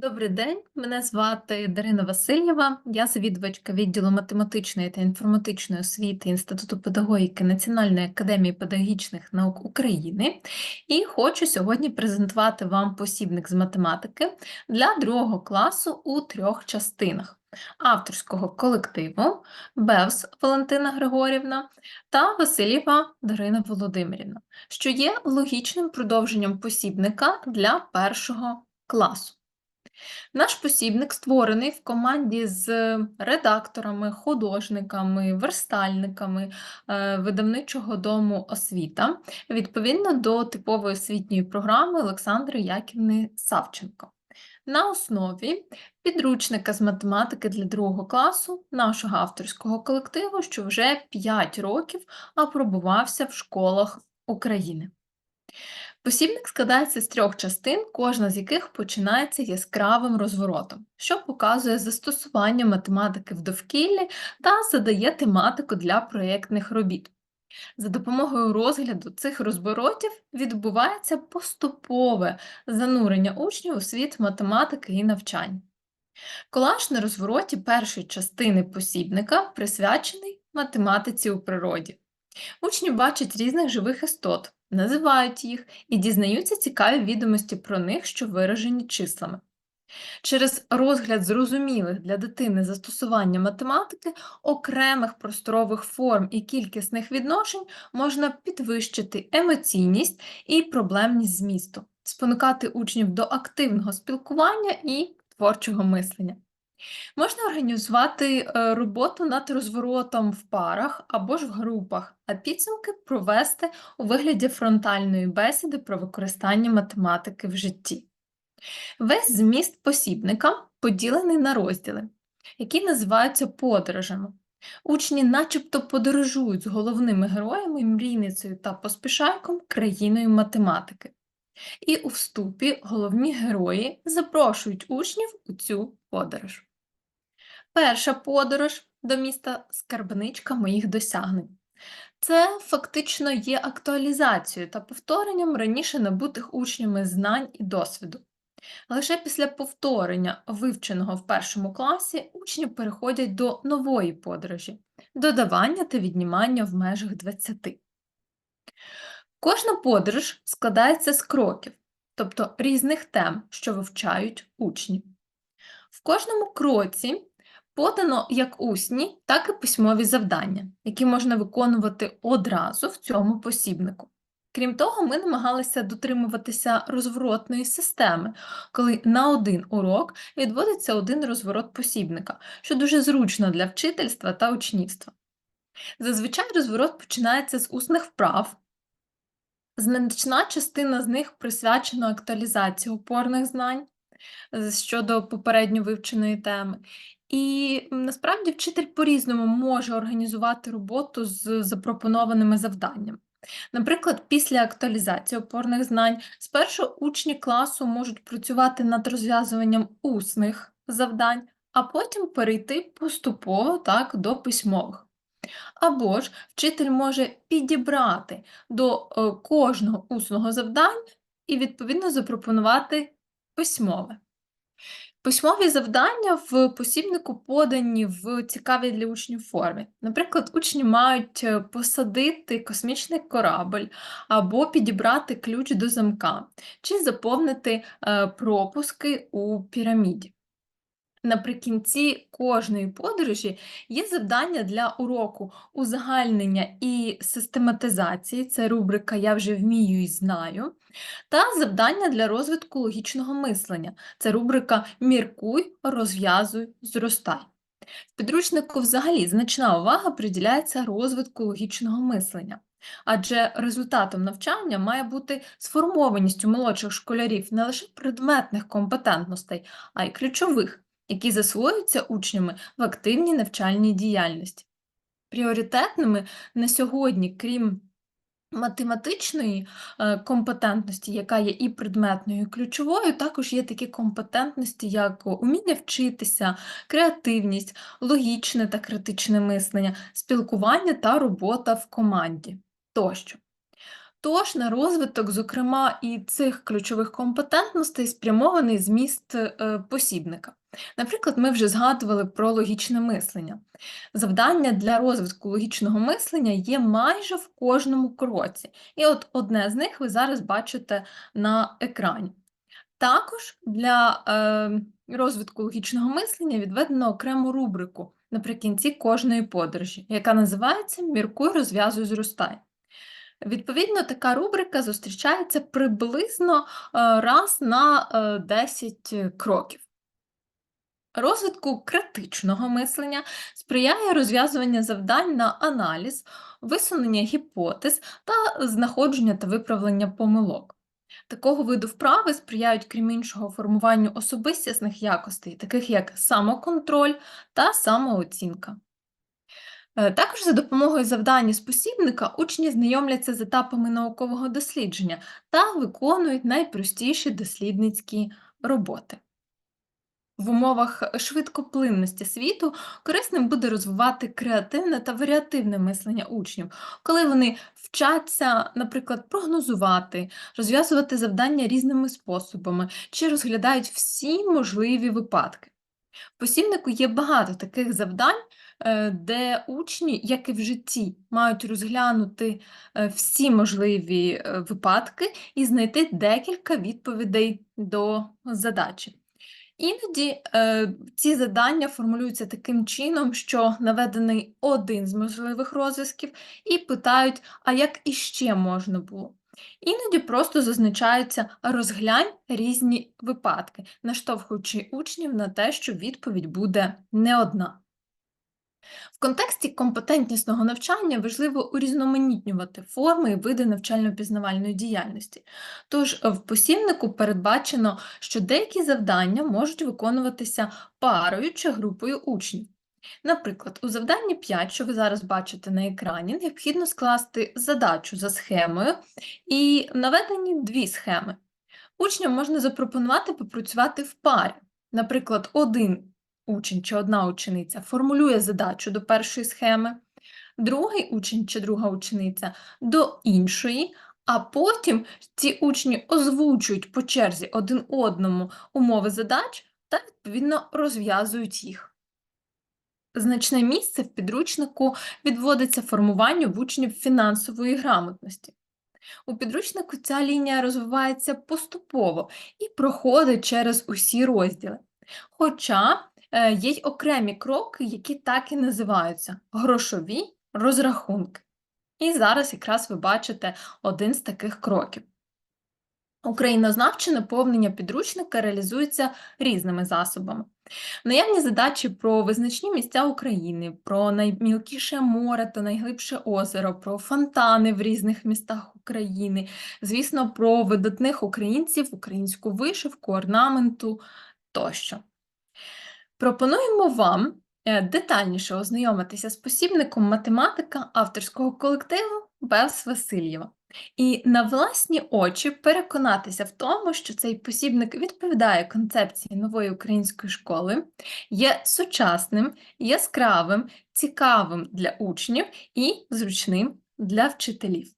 Добрий день, мене звати Дарина Васильєва, я завідувачка відділу математичної та інформатичної освіти Інституту педагогіки Національної академії педагогічних наук України. І хочу сьогодні презентувати вам посібник з математики для другого класу у трьох частинах. Авторського колективу Бевс Валентина Григорівна та Васильєва Дарина Володимирівна, що є логічним продовженням посібника для першого класу. Наш посібник створений в команді з редакторами, художниками, верстальниками е, видавничого дому освіта відповідно до типової освітньої програми Олександри Яківни Савченко. На основі підручника з математики для другого класу нашого авторського колективу, що вже 5 років апробувався в школах України. Посібник складається з трьох частин, кожна з яких починається яскравим розворотом, що показує застосування математики в довкіллі та задає тематику для проєктних робіт. За допомогою розгляду цих розворотів відбувається поступове занурення учнів у світ математики і навчання. Колаж на розвороті першої частини посібника присвячений математиці у природі. Учні бачать різних живих істот, називають їх і дізнаються цікаві відомості про них, що виражені числами. Через розгляд зрозумілих для дитини застосування математики, окремих просторових форм і кількісних відношень можна підвищити емоційність і проблемність змісту, спонукати учнів до активного спілкування і творчого мислення. Можна організувати е, роботу над розворотом в парах або ж в групах, а підсумки провести у вигляді фронтальної бесіди про використання математики в житті. Весь зміст посібника поділений на розділи, які називаються подорожами. Учні начебто подорожують з головними героями, мрійницею та поспішайком країною математики. І у вступі головні герої запрошують учнів у цю подорож. Перша подорож до міста скарбничка моїх досягнень. Це фактично є актуалізацією та повторенням раніше набутих учнями знань і досвіду. Лише після повторення вивченого в першому класі учні переходять до нової подорожі, додавання та віднімання в межах 20. Кожна подорож складається з кроків, тобто різних тем, що вивчають учні. В кожному кроці подано як усні, так і письмові завдання, які можна виконувати одразу в цьому посібнику. Крім того, ми намагалися дотримуватися розворотної системи, коли на один урок відводиться один розворот посібника, що дуже зручно для вчительства та учнівства. Зазвичай розворот починається з усних вправ. Значна частина з них присвячена актуалізації опорних знань щодо попередньо вивченої теми, і насправді вчитель по-різному може організувати роботу з запропонованими завданнями. Наприклад, після актуалізації опорних знань спершу учні класу можуть працювати над розв'язуванням усних завдань, а потім перейти поступово так, до письмових. Або ж вчитель може підібрати до е, кожного усного завдання і, відповідно, запропонувати письмове. Письмові завдання в посібнику подані в цікавій для учнів формі. Наприклад, учні мають е, посадити космічний корабль або підібрати ключ до замка, чи заповнити е, пропуски у піраміді. Наприкінці кожної подорожі є завдання для уроку узагальнення і систематизації, це рубрика Я вже вмію і знаю, та завдання для розвитку логічного мислення, це рубрика Міркуй, розв'язуй, зростай. В підручнику взагалі значна увага приділяється розвитку логічного мислення. Адже результатом навчання має бути сформованість у молодших школярів не лише предметних компетентностей, а й ключових які засвоюються учнями в активній навчальній діяльності. Пріоритетними на сьогодні, крім математичної е, компетентності, яка є і предметною, і ключовою, також є такі компетентності, як уміння вчитися, креативність, логічне та критичне мислення, спілкування та робота в команді тощо. Тож на розвиток, зокрема, і цих ключових компетентностей спрямований зміст е, посібника. Наприклад, ми вже згадували про логічне мислення. Завдання для розвитку логічного мислення є майже в кожному кроці. І от одне з них ви зараз бачите на екрані. Також для е, розвитку логічного мислення відведено окрему рубрику наприкінці кожної подорожі, яка називається Міркуй, розв'язуй, зростай. Відповідно, така рубрика зустрічається приблизно е, раз на е, 10 кроків. Розвитку критичного мислення сприяє розв'язування завдань на аналіз, висунення гіпотез та знаходження та виправлення помилок. Такого виду вправи сприяють, крім іншого, формуванню особистісних якостей, таких як самоконтроль та самооцінка. Е, Також за допомогою завдань з посібника учні знайомляться з етапами наукового дослідження та виконують найпростіші дослідницькі роботи. В умовах швидкоплинності світу корисним буде розвивати креативне та варіативне мислення учнів, коли вони вчаться, наприклад, прогнозувати, розв'язувати завдання різними способами чи розглядають всі можливі випадки. В посібнику є багато таких завдань, е, де учні, як і в житті, мають розглянути е, всі можливі е, випадки і знайти декілька відповідей до задачі. Іноді е, ці завдання формулюються таким чином, що наведений один з можливих розв'язків, і питають, а як іще можна було. Іноді просто зазначаються розглянь різні випадки, наштовхуючи учнів на те, що відповідь буде не одна. В контексті компетентнісного навчання важливо урізноманітнювати форми і види навчально-пізнавальної діяльності. Тож в посібнику передбачено, що деякі завдання можуть виконуватися парою чи групою учнів. Наприклад, у завданні 5, що ви зараз бачите на екрані, необхідно скласти задачу за схемою і наведені дві схеми. Учням можна запропонувати попрацювати в парі. Наприклад, один учень чи одна учениця формулює задачу до першої схеми, другий учень чи друга учениця до іншої, а потім ці учні озвучують по черзі один одному умови задач та відповідно розв'язують їх. Значне місце в підручнику відводиться формуванню в учнів фінансової грамотності. У підручнику ця лінія розвивається поступово і проходить через усі розділи. Хоча є й окремі кроки, які так і називаються грошові розрахунки. І зараз якраз ви бачите один з таких кроків. Українознавче наповнення підручника реалізується різними засобами. Наявні задачі про визначні місця України, про наймілкіше море та найглибше озеро, про фонтани в різних містах України, звісно, про видатних українців, українську вишивку, орнаменту тощо. Пропонуємо вам е, детальніше ознайомитися з посібником математика авторського колективу Бевс Васильєва і на власні очі переконатися в тому, що цей посібник відповідає концепції нової української школи, є сучасним, яскравим, цікавим для учнів і зручним для вчителів.